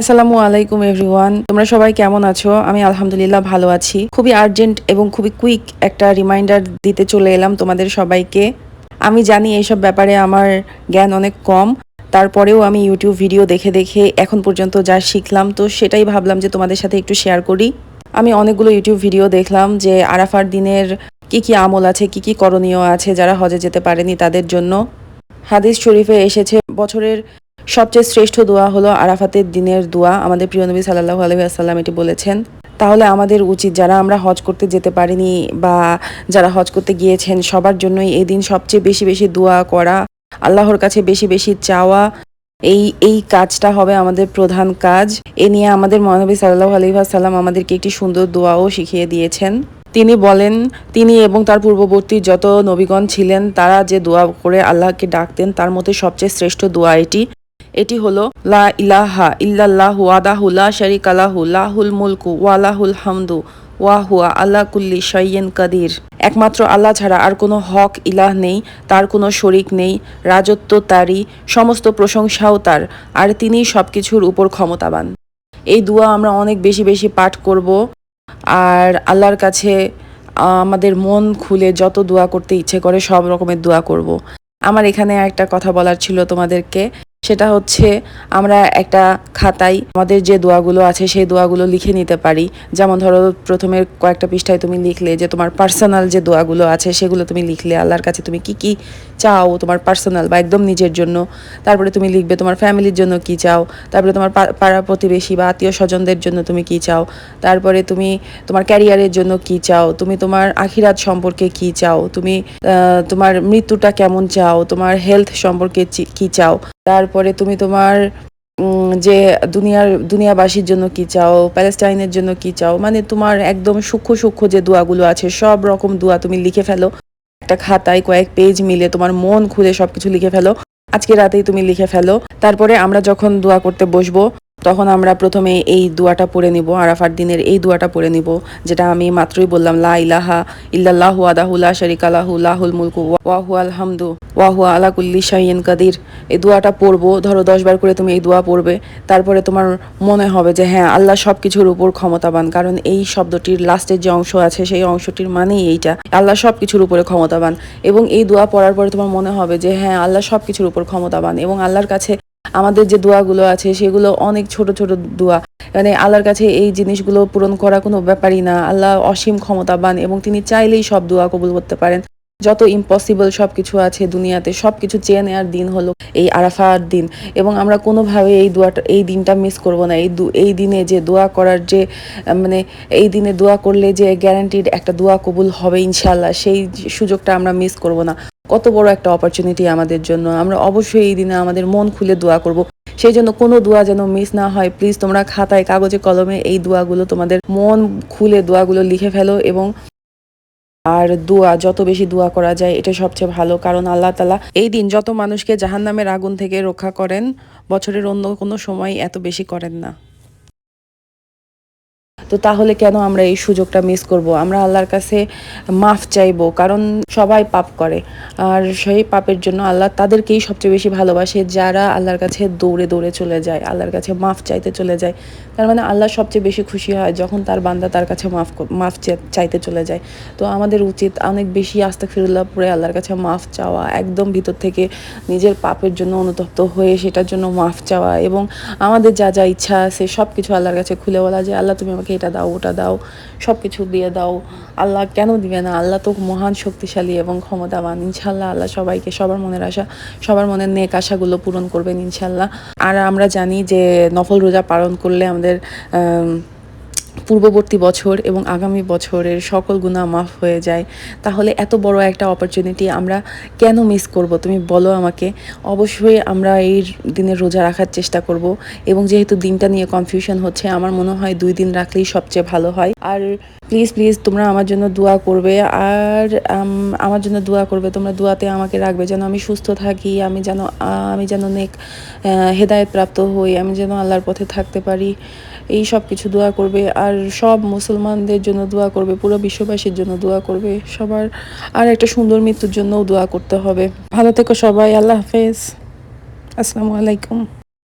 আসসালামু আলাইকুম এভরিওয়ান তোমরা সবাই কেমন আছো? আমি আলহামদুলিল্লাহ ভালো আছি। খুবই আর্জেন্ট এবং খুবই কুইক একটা রিমাইন্ডার দিতে চলে এলাম তোমাদের সবাইকে। আমি জানি এইসব ব্যাপারে আমার জ্ঞান অনেক কম। তারপরেও আমি ইউটিউব ভিডিও দেখে দেখে এখন পর্যন্ত যা শিখলাম, তো সেটাই ভাবলাম যে তোমাদের সাথে একটু শেয়ার করি। আমি অনেকগুলো ইউটিউব ভিডিও দেখলাম যে আরাফার দিনের কি কি আমল আছে, কি কি করণীয় আছে যারা হজে যেতে পারেনি তাদের জন্য। হাদিস শরীফে এসেছে, বছরের সবচেয়ে শ্রেষ্ঠ দোয়া হলো আরাফাতের দিনের দোয়া। আমাদের প্রিয় নবী সাল্লাহ আলহিহাসাল্লাম এটি বলেছেন, তাহলে আমাদের উচিত যারা আমরা হজ করতে যেতে পারিনি বা যারা হজ করতে গিয়েছেন, সবার জন্যই এই দিন সবচেয়ে বেশি বেশি দোয়া করা, আল্লাহর কাছে বেশি বেশি চাওয়া। এই এই কাজটা হবে আমাদের প্রধান কাজ। এ নিয়ে আমাদের মহানবী সাল্লাহ আলহিহাসাল্লাম আমাদেরকে একটি সুন্দর দোয়াও শিখিয়ে দিয়েছেন। তিনি বলেন, তিনি এবং তার পূর্ববর্তী যত নবীগণ ছিলেন, তারা যে দোয়া করে আল্লাহকে ডাকতেন, তার মধ্যে সবচেয়ে শ্রেষ্ঠ দোয়া এটি। এটি হলো, লা ইলাহা ইল্লাল্লাহ ওয়াদাহু লা শারিকা লাহু, লাহুল মুলকু ওয়ালাহুল হামদু ওয়া হুয়া আল্লাহ কুল্লি শাইয়েন কাদির। একমাত্র আল্লাহ ছাড়া আর কোনো হক ইলাহ নেই, তার কোনো শরিক নেই, রাজত্ব তারই, সমস্ত প্রশংসাও তার, আর তিনিই সব কিছুর উপর ক্ষমতাবান। এই দোয়া আমরা অনেক বেশি বেশি পাঠ করব, আর আল্লাহর কাছে আমাদের মন খুলে যত দোয়া করতে ইচ্ছে করে সব রকমের দোয়া করব। আমার এখানে একটা কথা বলার ছিল তোমাদেরকে। সেটা হচ্ছে আমরা একটা খাতায় আমাদের যে দোয়াগুলো আছে সেই দোয়াগুলো লিখে নিতে পারি। যেমন ধরো প্রথমে কয়েকটা পৃষ্ঠায় তুমি লিখলে যে তোমার পার্সোনাল যে দোয়াগুলো আছে সেগুলো তুমি লিখলে, আল্লাহর কাছে তুমি কি কি চাও তোমার পার্সোনাল বা একদম নিজের জন্য। তারপরে তুমি লিখবে তোমার ফ্যামিলির জন্য কি চাও, তারপরে তোমার পাড়া প্রতিবেশী বা আত্মীয় স্বজনদের জন্য তুমি কি চাও, তারপরে তুমি তোমার ক্যারিয়ারের জন্য কি চাও, তুমি তোমার আখিরাত সম্পর্কে কি চাও, তুমি তোমার মৃত্যুটা কেমন চাও, তোমার হেলথ সম্পর্কে কি চাও। তারপরে তুমি তোমার যে দুনিয়ার, দুনিয়াবাসীর জন্য কি চাও, প্যালেস্টাইনের জন্য কি চাও মানে তোমার একদম সূক্ষ্ম সূক্ষ্ম যে দোয়াগুলো আছে, সব রকম দোয়া তুমি লিখে ফেলো। একটা খাতায় কয়েক পেজ মিলে তোমার মন খুলে সবকিছু লিখে ফেলো। আজকে রাতেই তুমি লিখে ফেলো। তারপরে আমরা যখন দোয়া করতে বসবো, তখন আমরা প্রথমে এই দোয়াটা পড়ে নিব, আরাফার দিনের এই দোয়াটা পড়ে নিব, যেটা আমি মাত্রই বললাম, লা ইলাহা ইল্লাল্লাহু আদাহু লা শারিকা লাহু লাহুল মুলকু ওয়াহু আলহামদু ওয়াহু আলা কুল্লি শাহিন কাদির। এই দোয়াটা পড়ব, ধরো দশ বার করে তুমি এই দোয়া পড়বে, তারপরে তোমার মনে হবে যে হ্যাঁ আল্লাহ সব কিছুর উপর ক্ষমতাবান, কারণ এই শব্দটির লাস্টের যে অংশ আছে, সেই অংশটির মানেই এইটা, আল্লাহ সব কিছুর উপরে ক্ষমতাবান। এবং এই দোয়া পড়ার পরে তোমার মনে হবে যে হ্যাঁ আল্লাহ সব কিছুর উপর ক্ষমতাবান। এবং আল্লাহর কাছে আমাদের যে দোয়াগুলো আছে, সেগুলো অনেক ছোট ছোট দোয়া। মানে আল্লাহর কাছে এই জিনিসগুলো পূরণ করা কোনো ব্যাপারই না। আল্লাহ অসীম ক্ষমতাবান এবং তিনি চাইলেই সব দোয়া কবুল করতে পারেন। যত ইম্পসিবল সব কিছু আছে দুনিয়াতে সব কিছু চেয়ে নেওয়ার দিন হলো এই আরাফার দিন। এবং আমরা কোনোভাবে এই দোয়াটা, এই দিনটা মিস করব না। এই দু- এই দিনে যে দোয়া করার যে মানে এই দিনে দোয়া করলে যে গ্যারান্টিড একটা দোয়া কবুল হবে ইনশাল্লাহ সেই সুযোগটা আমরা মিস করব না। কত বড় একটা অপরচুনিটি আমাদের জন্য। আমরা অবশ্যই এই দিনে আমাদের মন খুলে দোয়া করব। সেই জন্য কোনো দোয়া যেন মিস না হয় প্লিজ তোমরা খাতায়, কাগজে, কলমে এই দোয়াগুলো তোমাদের মন খুলে দোয়াগুলো লিখে ফেলো এবং আর দোয়া, যত বেশি দোয়া করা যায়, এটা সবচেয়ে ভালো। কারণ আল্লাহ তালা এই দিন যত মানুষকে জাহান নামের আগুন থেকে রক্ষা করেন, বছরের অন্য কোনো সময় এত বেশি করেন না। তো তাহলে কেন আমরা এই সুযোগটা মিস করব? আমরা আল্লাহর কাছে মাফ চাইব। কারণ সবাই পাপ করে। আর সেই পাপের জন্য আল্লাহ তাদেরকেই সবচেয়ে বেশি ভালোবাসে, যারা আল্লাহর কাছে দৌড়ে দৌড়ে চলে যায়, আল্লাহর কাছে মাফ চাইতে চলে যায়। তার মানে আল্লাহ সবচেয়ে বেশি খুশি হয় যখন তার বান্দা তার কাছে মাফ মাফ চাইতে চলে যায়। তো আমাদের উচিত অনেক বেশি আস্তে ফিরুল্লাহ পরে আল্লাহর কাছে মাফ চাওয়া, একদম ভিতর থেকে নিজের পাপের জন্য অনুতপ্ত হয়ে সেটার জন্য মাফ চাওয়া এবং আমাদের যা যা ইচ্ছা আছে সব কিছু আল্লাহর কাছে খুলে বলা যে, আল্লাহ, তুমি আমাকে এটা দাও, ওটা দাও সব কিছু দিয়ে দাও। আল্লাহ কেন দিবে না? আল্লাহ তো মহান শক্তিশালী। এবং ক্ষমতাবান ইনশাল্লাহ আল্লাহ সবাইকে সবার মনের আশা সবার মনের নেক আশাগুলো পূরণ করবেন ইনশাল্লাহ। আর আমরা জানি যে নফল রোজা পালন করলে আমাদের আম, পূর্ববর্তী বছর এবং আগামী বছরের সকল গুণা মাফ হয়ে যায়। তাহলে এত বড় একটা অপরচুনিটি আমরা কেন মিস করব? তুমি বলো আমাকে। অবশ্যই আমরা এই দিনে রোজা রাখার চেষ্টা করব এবং যেহেতু দিনটা নিয়ে কনফিউশন হচ্ছে আমার মনে হয় দুই দিন রাখলেই সবচেয়ে ভালো হয়। আর প্লিজ প্লিজ তোমরা আমার জন্য দোয়া করবে। আর আমার জন্য দোয়া করবে। তোমরা দোয়াতে আমাকে রাখবে যেন আমি সুস্থ থাকি, আমি যেন আমি যেন নেক হেদায়ত প্রাপ্ত হই, আমি যেন আল্লাহর পথে থাকতে পারি। এই সব কিছু দোয়া করবে। আর সব মুসলমানদের জন্য দোয়া করবে, পুরো বিশ্ববাসীর জন্য দোয়া করবে। সবার, আর একটা সুন্দর মৃত্যুর জন্যও দোয়া করতে হবে। ভালো থেকো সবাই, আল্লাহ হাফেজ। আসসালামু আলাইকুম।